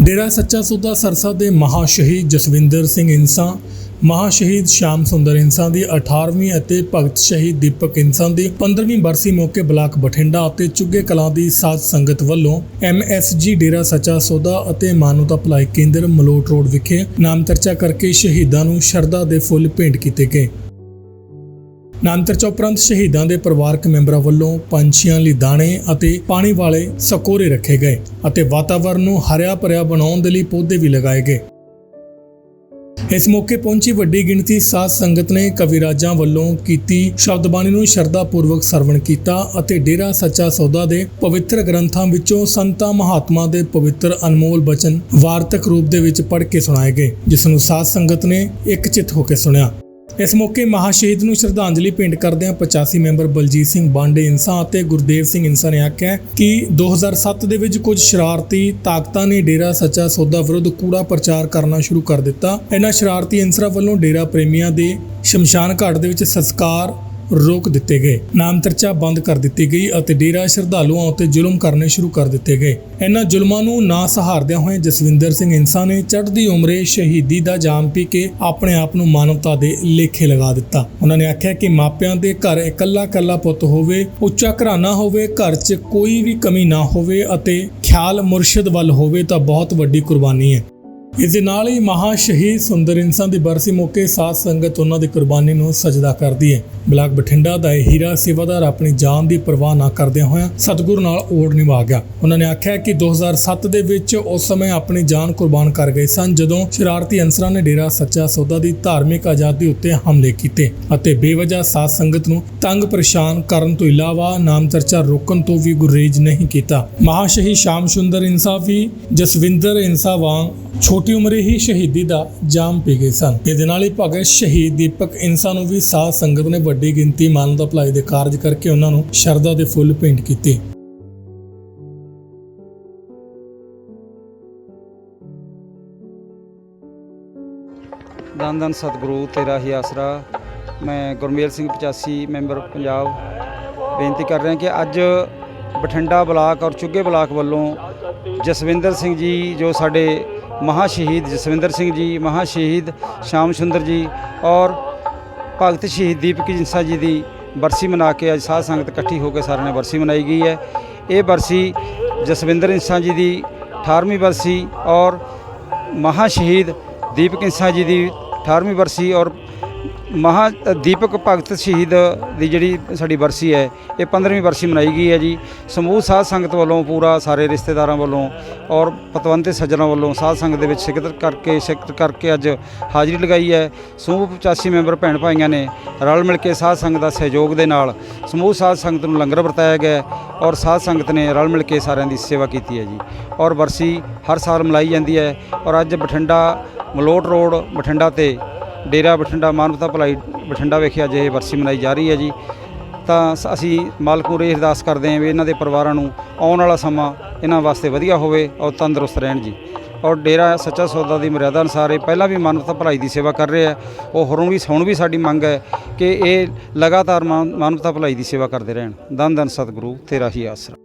ਡੇਰਾ ਸੱਚਾ ਸੌਦਾ ਸਰਸਾ ਦੇ ਮਹਾ ਸ਼ਹੀਦ ਜਸਵਿੰਦਰ ਸਿੰਘ ਇਨਸਾ ਮਹਾ ਸ਼ਹੀਦ ਸ਼ਾਮ ਸੁੰਦਰ ਇਨਸਾ ਦੀ 18ਵੀਂ ਅਤੇ ਭਗਤ ਸ਼ਹੀਦ ਦੀਪਕ ਇਨਸਾ ਦੀ 15ਵੀਂ ਬਰਸੀ ਮੌਕੇ ਬਲਾਕ ਬਠਿੰਡਾ ਅਤੇ ਚੁੱਗੇ ਕਲਾਂ ਦੀ ਸਾਧ ਸੰਗਤ ਵੱਲੋਂ ਐਮਐਸਜੀ ਡੇਰਾ ਸੱਚਾ ਸੌਦਾ ਅਤੇ ਮਾਨਵਤਾ ਭਲਾਈ ਕੇਂਦਰ ਮਲੋਟ ਰੋਡ ਵਿਖੇ ਨਾਮ ਚਰਚਾ ਕਰਕੇ ਸ਼ਹੀਦਾਂ ਨੂੰ ਸ਼ਰਧਾ ਦੇ ਫੁੱਲ ਭੇਂਟ ਕੀਤੇ ਗਏ। ਨਾਮ ਚਰਚਾ ਉਪਰੰਤ ਸ਼ਹੀਦਾਂ ਦੇ ਪਰਿਵਾਰਕ ਮੈਂਬਰਾਂ ਵੱਲੋਂ ਪੰਛੀਆਂ ਲਈ ਦਾਣੇ ਅਤੇ ਪਾਣੀ ਵਾਲੇ ਸਕੋਰੇ ਰੱਖੇ ਗਏ ਅਤੇ ਵਾਤਾਵਰਣ ਨੂੰ ਹਰਿਆ ਭਰਿਆ ਬਣਾਉਣ ਦੇ ਲਈ ਪੌਦੇ ਵੀ ਲਗਾਏ ਗਏ। ਇਸ ਮੌਕੇ ਪਹੁੰਚੀ ਵੱਡੀ ਗਿਣਤੀ ਸਾਧ ਸੰਗਤ ਨੇ ਕਵਿਰਾਜਾਂ ਵੱਲੋਂ ਕੀਤੀ ਸ਼ਬਦਬਾਣੀ ਨੂੰ ਸ਼ਰਧਾ ਪੂਰਵਕ ਸਰਵਣ ਕੀਤਾ ਅਤੇ ਡੇਰਾ ਸੱਚਾ ਸੌਦਾ ਦੇ ਪਵਿੱਤਰ ਗ੍ਰੰਥਾਂ ਵਿੱਚੋਂ ਸੰਤਾਂ ਮਹਾਤਮਾ ਦੇ ਪਵਿੱਤਰ ਅਨਮੋਲ ਬਚਨ ਵਾਰਤਕ ਰੂਪ ਦੇ ਵਿੱਚ ਪੜ੍ਹ ਕੇ ਸੁਣਾਏ ਗਏ, ਜਿਸ ਨੂੰ ਸਾਧ ਸੰਗਤ ਨੇ ਇਕਚਿਤ ਹੋ ਕੇ ਸੁਣਿਆ। ਇਸ ਮੌਕੇ ਮਹਾਸ਼ਹੀਦ ਨੂੰ ਸ਼ਰਧਾਂਜਲੀ ਭੇਂਟ ਕਰਦਿਆਂ 85 ਮੈਂਬਰ ਬਲਜੀਤ ਸਿੰਘ ਬਾਂਡੇ, ਇਨਸਾ ਅਤੇ ਗੁਰਦੇਵ ਸਿੰਘ ਇਨਸਾ ਨੇ ਆਖਿਆ ਕਿ 2007 ਦੇ ਵਿੱਚ ਕੁਝ ਸ਼ਰਾਰਤੀ ਤਾਕਤਾਂ ਨੇ ਡੇਰਾ ਸੱਚਾ ਸੌਦਾ ਵਿਰੁੱਧ ਕੂੜਾ ਪ੍ਰਚਾਰ ਕਰਨਾ ਸ਼ੁਰੂ ਕਰ ਦਿੱਤਾ। ਇਹਨਾਂ ਸ਼ਰਾਰਤੀ ਇਨਸਰਾ ਵੱਲੋਂ ਡੇਰਾ ਪ੍ਰੇਮੀਆਂ ਦੇ ਸ਼ਮਸ਼ਾਨ ਘਾਟ ਦੇ ਵਿੱਚ ਸੰਸਕਾਰ ਰੋਕ ਦਿੱਤੇ ਗਏ। ਨਾਮ ਚਰਚਾ ਬੰਦ ਕਰ ਦਿੱਤੀ ਗਈ ਅਤੇ ਡੇਰਾ ਸ਼ਰਧਾਲੂਆਂ ਉੱਤੇ ਜ਼ੁਲਮ ਕਰਨੇ ਸ਼ੁਰੂ ਕਰ ਦਿੱਤੇ ਗਏ। ਇਹਨਾਂ ਜ਼ੁਲਮਾਂ ਨੂੰ ਨਾ ਸਹਾਰਦਿਆਂ ਹੋਏ ਜਸਵਿੰਦਰ ਸਿੰਘ ਇਨਸਾ ਨੇ ਚੜ੍ਹਦੀ ਉਮਰੇ ਸ਼ਹੀਦੀ ਦਾ ਜਾਮ ਪੀ ਕੇ ਆਪਣੇ ਆਪ ਨੂੰ ਮਾਨਵਤਾ ਦੇ ਲੇਖੇ ਲਗਾ ਦਿੱਤਾ। ਉਹਨਾਂ ਨੇ ਆਖਿਆ ਕਿ ਮਾਪਿਆਂ ਦੇ ਘਰ ਇਕੱਲਾ ਇਕੱਲਾ ਪੁੱਤ ਹੋਵੇ, ਉੱਚਾ ਘਰਾਣਾ ਹੋਵੇ, ਘਰ 'ਚ ਕੋਈ ਵੀ ਕਮੀ ਨਾ ਹੋਵੇ ਅਤੇ ਖਿਆਲ ਮੁਰਸ਼ਿਦ ਵੱਲ ਹੋਵੇ ਤਾਂ ਬਹੁਤ ਵੱਡੀ ਕੁਰਬਾਨੀ ਹੈ। ਇਸ ਦੇ ਨਾਲ ਹੀ ਮਹਾ ਸ਼ਹੀਦ ਸੁੰਦਰ ਇਨਸਾਨ ਦੀ ਬਰਸੀ ਮੌਕੇ ਸਾਧ ਸੰਗਤ ਉਹਨਾਂ ਦੀ ਕੁਰਬਾਨੀ ਨੂੰ ਸਜਦਾ ਕਰਦੀ ਹੈ। ਬਲਾਕ ਬਠਿੰਡਾ ਦਾ ਇਹ ਹੀਰਾ ਸੇਵਾਦਾਰ ਆਪਣੀ ਜਾਨ ਦੀ ਪਰਵਾਹ ਨਾ ਕਰਦਿਆਂ ਹੋਇਆਂ ਸਤਿਗੁਰ ਨਾਲ ਓੜ ਨਿਭਾ ਗਿਆ। ਉਹਨਾਂ ਨੇ ਆਖਿਆ ਕਿ 2007 ਦੇ ਵਿੱਚ ਉਸ ਸਮੇਂ ਆਪਣੀ ਜਾਨ ਕੁਰਬਾਨ ਕਰ ਗਏ ਸਨ, ਜਦੋਂ ਸ਼ਰਾਰਤੀ ਅਨਸਰਾਂ ਨੇ ਡੇਰਾ ਸੱਚਾ ਸੌਦਾ ਦੀ ਧਾਰਮਿਕ ਆਜ਼ਾਦੀ ਉੱਤੇ ਹਮਲੇ ਕੀਤੇ ਅਤੇ ਬੇਵਜ੍ਹਾ ਸਾਧ ਸੰਗਤ ਨੂੰ ਤੰਗ ਪਰੇਸ਼ਾਨ ਕਰਨ ਤੋਂ ਇਲਾਵਾ ਨਾਮ ਚਰਚਾ ਰੋਕਣ ਤੋਂ ਵੀ ਗੁਰੇਜ਼ ਨਹੀਂ ਕੀਤਾ। ਮਹਾ ਸ਼ਹੀਦ ਸ਼ਾਮ ਸੁੰਦਰ ਇਨਸਾਫ ਵੀ ਜਸਵਿੰਦਰ ਇਨਸਾ ਵਾਂਗ ਛੋਟੀ ਛੋਟੀ ਉਮਰੇ ਹੀ ਸ਼ਹੀਦੀ ਦਾ ਜਾਮ ਪੀ ਗਏ ਸਨ। ਇਹਦੇ ਨਾਲ ਹੀ ਭਗਤ ਸ਼ਹੀਦ ਦੀਪਕ ਇੰਸਾ ਨੂੰ ਵੀ ਸਾਧ ਸੰਗਤ ਨੇ ਵੱਡੀ ਗਿਣਤੀ ਮਾਨਵਤਾ ਭਲਾਈ ਦੇ ਕਾਰਜ ਕਰਕੇ ਉਹਨਾਂ ਨੂੰ ਸ਼ਰਧਾ ਦੇ ਫੁੱਲ ਭੇਂਟ ਕੀਤੇ। ਦਨ ਦਨ ਸਤਿਗੁਰੂ, ਤੇਰਾ ਹੀ ਆਸਰਾ। ਮੈਂ ਗੁਰਮੇਲ ਸਿੰਘ 85 ਮੈਂਬਰ ਪੰਜਾਬ। ਬੇਨਤੀ ਕਰ ਰਿਹਾ ਕਿ ਅੱਜ ਬਠਿੰਡਾ ਬਲਾਕ ਔਰ ਚੁੱਗੇ ਬਲਾਕ ਵੱਲੋਂ ਜਸਵਿੰਦਰ ਸਿੰਘ ਜੀ, ਜੋ ਸਾਡੇ ਮਹਾ ਸ਼ਹੀਦ ਜਸਵਿੰਦਰ ਸਿੰਘ ਜੀ ਮਹਾ ਸ਼ਹੀਦ ਸ਼ਾਮ ਸੁੰਦਰ ਜੀ ਔਰ ਭਗਤ ਸ਼ਹੀਦ ਦੀਪਕ ਜਿੰਸਾ ਜੀ ਦੀ ਬਰਸੀ ਮਨਾ ਕੇ ਅੱਜ ਸਾਧ ਸੰਗਤ ਇਕੱਠੀ ਹੋ ਕੇ ਸਾਰਿਆਂ ਨੇ ਬਰਸੀ ਮਨਾਈ ਗਈ ਹੈ। ਇਹ ਬਰਸੀ ਜਸਵਿੰਦਰ ਇੰਸਾ ਜੀ ਦੀ 18ਵੀਂ ਬਰਸੀ ਔਰ ਮਹਾ ਸ਼ਹੀਦ ਦੀਪਕ ਇੰਸਾ ਜੀ ਦੀ 18ਵੀਂ ਬਰਸੀ ਔਰ ਮਹਾ ਦੀਪਕ ਭਗਤ ਸ਼ਹੀਦ ਦੀ ਜਿਹੜੀ ਸਾਡੀ ਬਰਸੀ ਹੈ, ਇਹ 15ਵੀਂ ਬਰਸੀ ਮਨਾਈ ਗਈ ਹੈ ਜੀ। ਸਮੂਹ ਸਾਧ ਸੰਗਤ ਵੱਲੋਂ ਪੂਰਾ ਸਾਰੇ ਰਿਸ਼ਤੇਦਾਰਾਂ ਵੱਲੋਂ ਔਰ ਪਤਵੰਤੇ ਸੱਜਣਾ ਵੱਲੋਂ ਸਾਧ ਸੰਗਤ ਦੇ ਵਿੱਚ ਸ਼ਿਰਕਤ ਕਰਕੇ ਸ਼ਿਰਕਤ ਕਰਕੇ ਅੱਜ ਹਾਜ਼ਰੀ ਲਗਾਈ ਹੈ। ਸਮੂਹ 85 ਮੈਂਬਰ ਭੈਣ ਭਾਈਆਂ ਨੇ ਰਲ ਮਿਲ ਕੇ ਸਾਧ ਸੰਗਤ ਦਾ ਸਹਿਯੋਗ ਦੇ ਨਾਲ ਸਮੂਹ ਸਾਧ ਸੰਗਤ ਨੂੰ ਲੰਗਰ ਵਰਤਾਇਆ ਗਿਆ ਔਰ ਸਾਧ ਸੰਗਤ ਨੇ ਰਲ ਮਿਲ ਕੇ ਸਾਰਿਆਂ ਦੀ ਸੇਵਾ ਕੀਤੀ ਹੈ ਜੀ। ਔਰ ਬਰਸੀ ਹਰ ਸਾਲ ਮਨਾਈ ਜਾਂਦੀ ਹੈ ਔਰ ਅੱਜ ਬਠਿੰਡਾ ਮਲੋਟ ਰੋਡ ਬਠਿੰਡਾ ਤੇ ਡੇਰਾ ਬਠਿੰਡਾ ਮਾਨਵਤਾ ਭਲਾਈ ਬਠਿੰਡਾ ਵਿਖੇ ਅੱਜ ਇਹ ਬਰਸੀ ਮਨਾਈ ਜਾ ਰਹੀ ਹੈ ਜੀ। ਤਾਂ ਸ- ਅਸੀਂ ਮਾਲਕ ਇਹ ਅਰਦਾਸ ਕਰਦੇ ਹਾਂ ਵੀ ਇਹਨਾਂ ਦੇ ਪਰਿਵਾਰਾਂ ਨੂੰ ਆਉਣ ਵਾਲਾ ਸਮਾਂ ਇਹਨਾਂ ਵਾਸਤੇ ਵਧੀਆ ਹੋਵੇ ਔਰ ਤੰਦਰੁਸਤ ਰਹਿਣ ਜੀ। ਔਰ ਡੇਰਾ ਸੱਚਾ ਸੌਦਾ ਦੀ ਮਰਿਆਦਾ ਅਨੁਸਾਰ ਇਹ ਪਹਿਲਾਂ ਵੀ ਮਾਨਵਤਾ ਭਲਾਈ ਦੀ ਸੇਵਾ ਕਰ ਰਿਹਾ ਆ ਉਹ ਹੁਣ ਵੀ ਹੁਣ ਵੀ ਸਾਡੀ ਮੰਗ ਹੈ ਕਿ ਇਹ ਲਗਾਤਾਰ ਮਾਨ- ਮਾਨਵਤਾ ਭਲਾਈ ਦੀ ਸੇਵਾ ਕਰਦੇ ਰਹਿਣ। ਦਨ ਦਨ ਸਤਿਗੁਰੂ, ਤੇਰਾ ਹੀ ਆਸਰਾ।